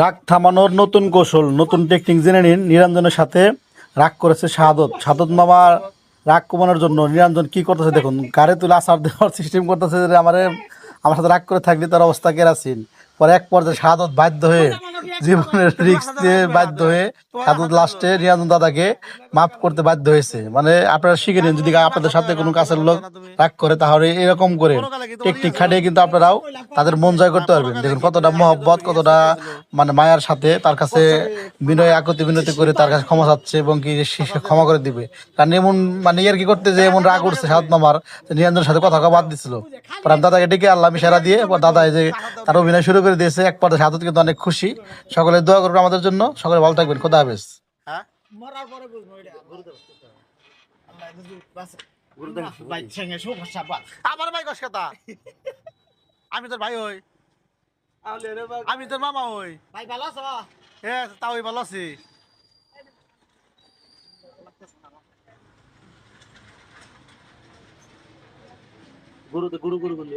রাগ থামানোর নতুন কৌশল, নতুন টেকনিক জেনে নিন। নিরঞ্জনের সাথে রাগ করেছে সাদত। সাদত মামা রাগ কমানোর জন্য নিরঞ্জন কি করতেছে দেখুন, গাড়ি তুলে আসার দেওয়ার সিস্টেম করতেছে আমারে আমার সাথে রাগ করে থাকলে তার অবস্থা কেরাসিন। পরে এক পর্যায়ে সাদত বাধ্য হয়ে জীবনের রিক্স দিয়ে বাধ্য হয়ে শাহাদত লাস্টে নিরঞ্জন দাদাকে মাফ করতে বাধ্য হয়েছে। মানে আপনারা শিখে নিন যদি আপনাদের সাথে কোনো কাছের লোক রাগ করে তাহলে এরকম করে টেকনিক খাটিয়ে কিন্তু আপনারাও তাদের মন জয় করতে পারবেন। দেখুন কতটা মহব্বত কতটা মানে মায়ার সাথে তার কাছে বিনয় আকতি বিনতি করে তার কাছে ক্ষমা চাচ্ছে এবং কি সে ক্ষমা করে দিবে। কারণ এমন মানে ইয়ার কি করতে যে এমন রাগ উঠছে সাত মামার নিরঞ্জনের সাথে কথা বাদ দিছিল। পরে দাদাকে ডেকে আল্লাহ ইশারা দিয়ে দাদা এই যে তার অভিনয় শুরু করে দিয়েছে এক পর্যায়ে সাদত কিন্তু অনেক খুশি। সকলে দোয়া করবেন আমাদের জন্য। সকলে ভালো থাকবেন। খোদা হাফেজ। মরার পরে বুঝব এটা। আমার ভাই কস কথা? আমি তোর ভাই হই। আমি তোর মামা হই। ভাই ভালো আছো? হ্যাঁ তাও ভালো আছি। গুরু গুরু গুরু গুরু